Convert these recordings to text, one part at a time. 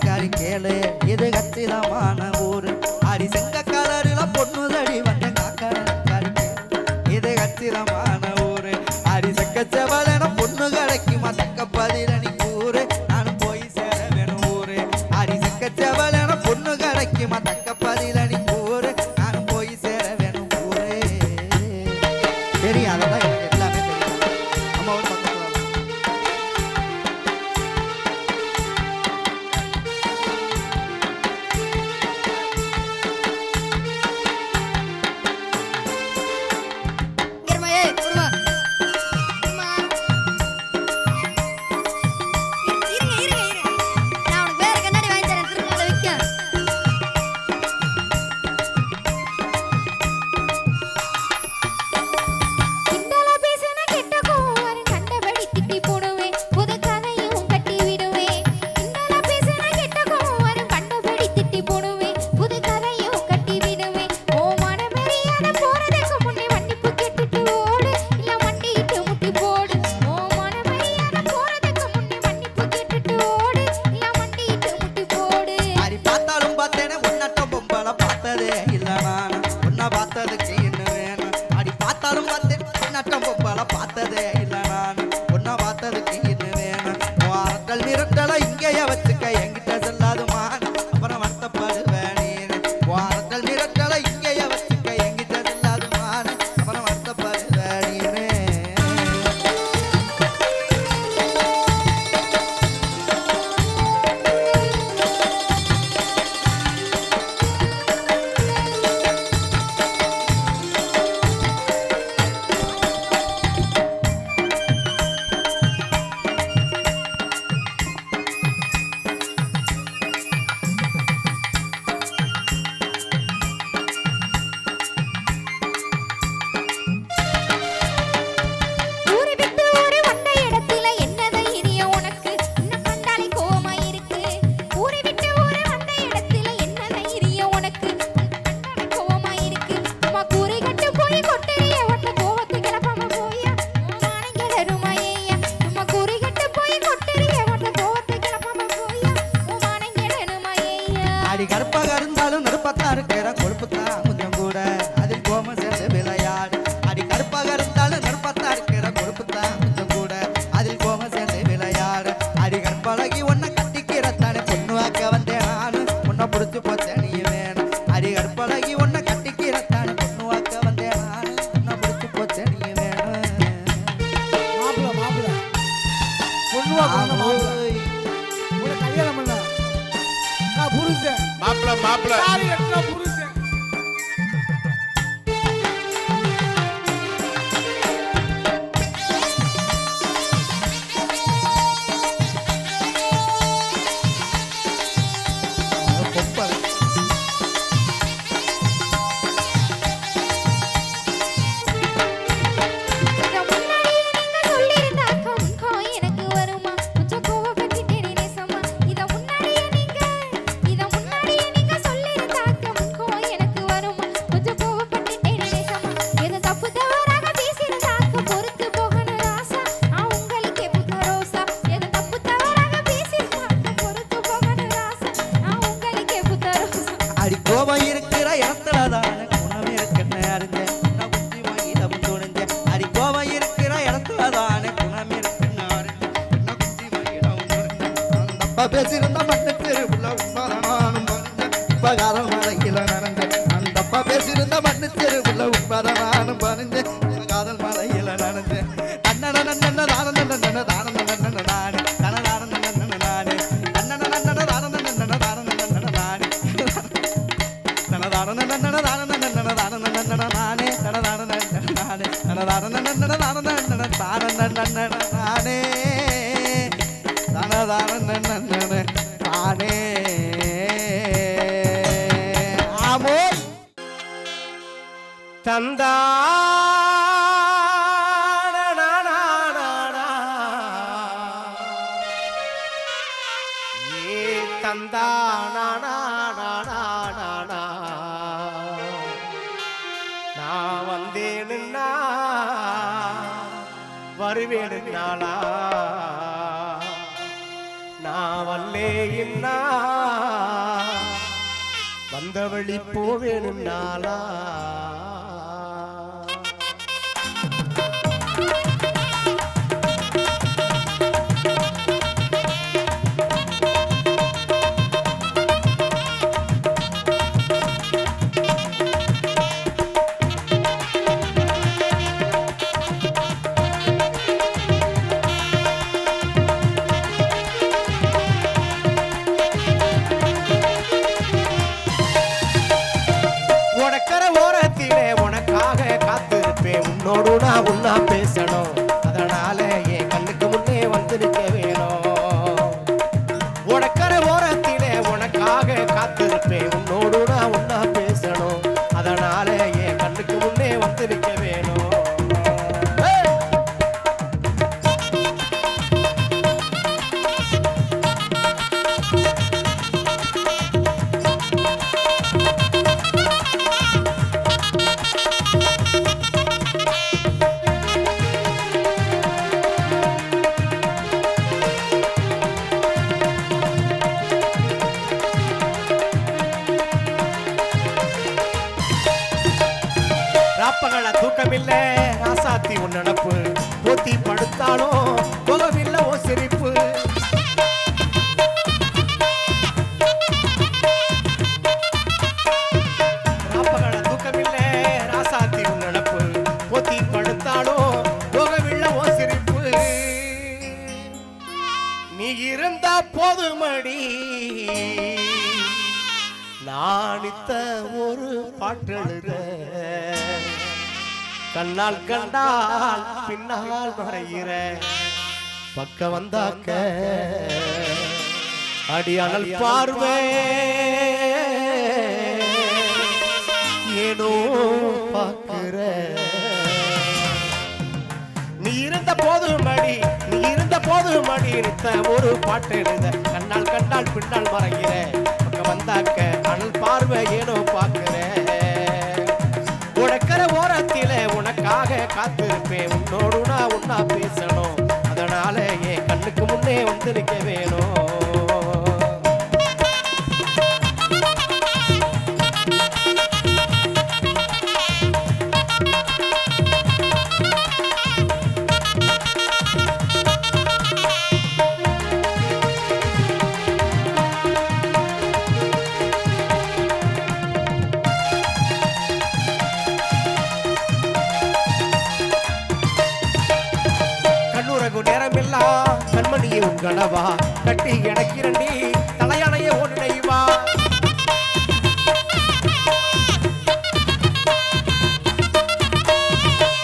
காரி கேளு இது கச்சிதமான Hola. கந்தா நான் வந்தேனுன்னா வருவேனுனாளா நான் வல்லேயின்னா வந்த வழி போவேனுனாலா போதுமடி. நானித்த ஒரு பாட்டெழுத. கண்ணால் கண்டால் பின்னால் மறைகிற பக்க வந்தாக்க. அடி அனல் பார்வை. ஏனோ பார்க்கிற. நீ இருந்த போதும் மடி நீ மணி எடுத்த ஒரு பாட்டு எழுத கண்ணால் கண்டால் பின்னால் மறைகிற. பக்கம் வந்தாக்க அனல் பார்வை ஏனோ பார்க்கிற. உடக்கிற ஓரத்தில உனக்காக காத்திருப்பேன். உன்னோடு நான் உன்னா பேசணும். அதனால என் கண்ணுக்கு கனவா? கட்டி எனக்கிறண்டி தலையணைய ஒன்றைவா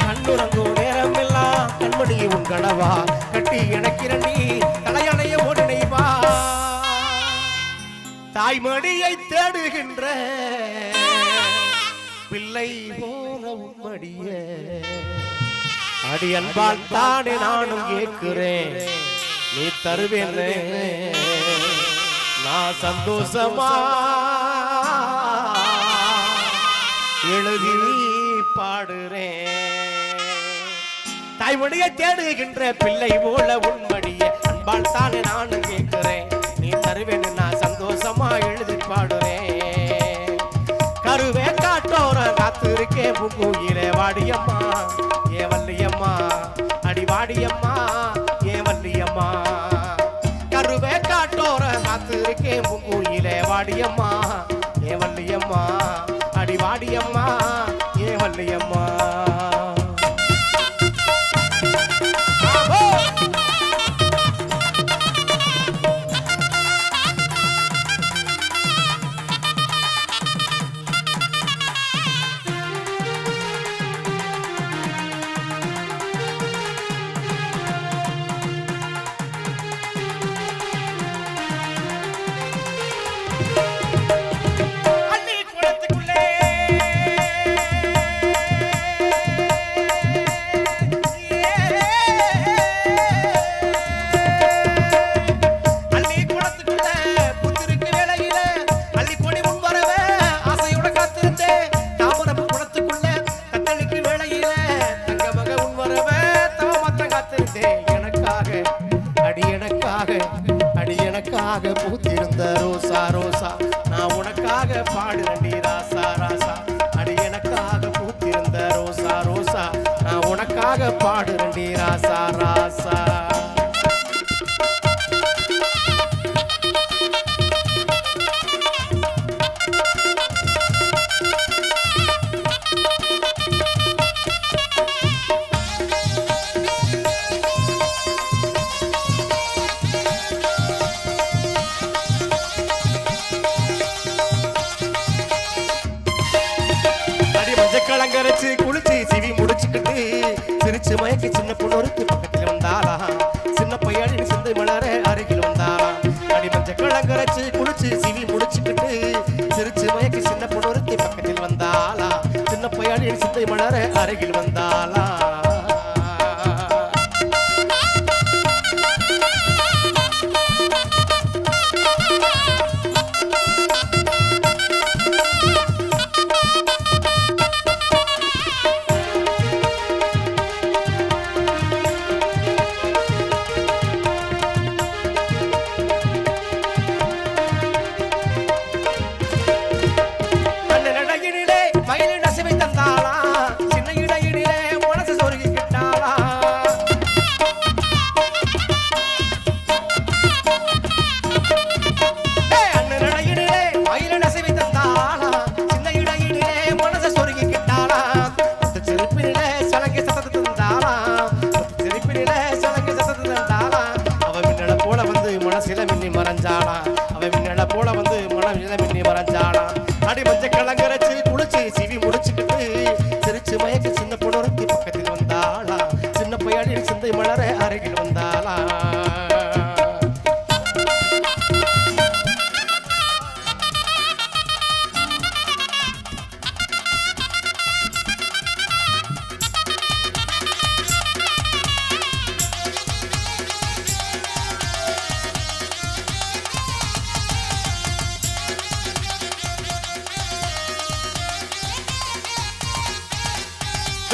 கண்ணுறங்கும் நேரமெல்லாம் கண்மணி உன் கனவா? கட்டி எனக்கிறண்டி தலையணைய ஒன்றைவா தாய்மடியை தேடுகின்ற பிள்ளை போல உம்மடிய. அடி அன்பால் தானே நானும் கேட்கிறேன். நீ தருவேன். நான் சந்தோஷமா எழுதி பாடுறேன் தாய்மொழியை தேடுகின்ற பிள்ளை போல உண்மடிய அன்பால் தானே நானும் கேட்கிறேன். நீ தருவேன் நான் சந்தோஷமா எழுதி பாடுறேன் கருவே காட்டோர காத்திருக்கே பூங்குயிலே வாடியம்மா. வாடியம்மா ஏ வள்ளியம்மா அடி வாடியம்மா ஏ வள்ளியம்மா. மஞ்சக்கலங்கரைச்சு குளிச்சு சிவி முடிச்சுக்கிட்டு சிரிச்சு மயக்கு சின்ன பொண்ணு ஒருத்தி பக்கத்தில் வந்தாளா. சின்ன பையாளி சிந்தை மலர அருகில் வந்தாளா.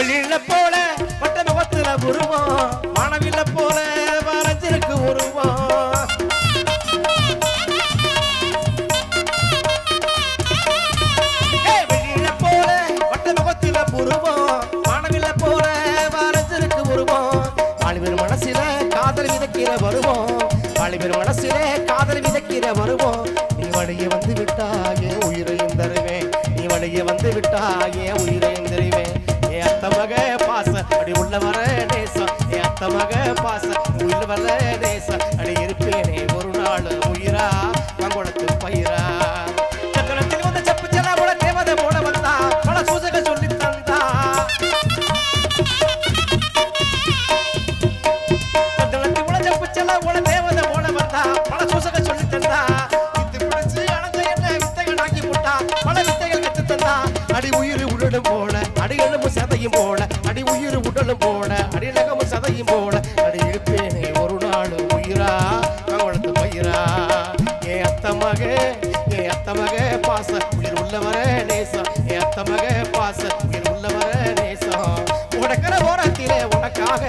எழில போல வட்ட முகத்துல உருவம். மனவில போல வரைஞ்சிருக்கு உருவம். மனசில காதல் விதைக்கிற வருவோம். காதல் விதைக்கிற வருவோம். பாசம் உயிர் வல்ல நேசம் அடி இருப்பேனே ஒரு நாள் உயிரா? அத்தமக ஏ அத்தமக பாச. உயிர் உள்ளவர நேசம் ஏ அத்தமக பாச. உயிர் உள்ளவர நேசம் உடக்கிற ஓரத்திலே உனக்காக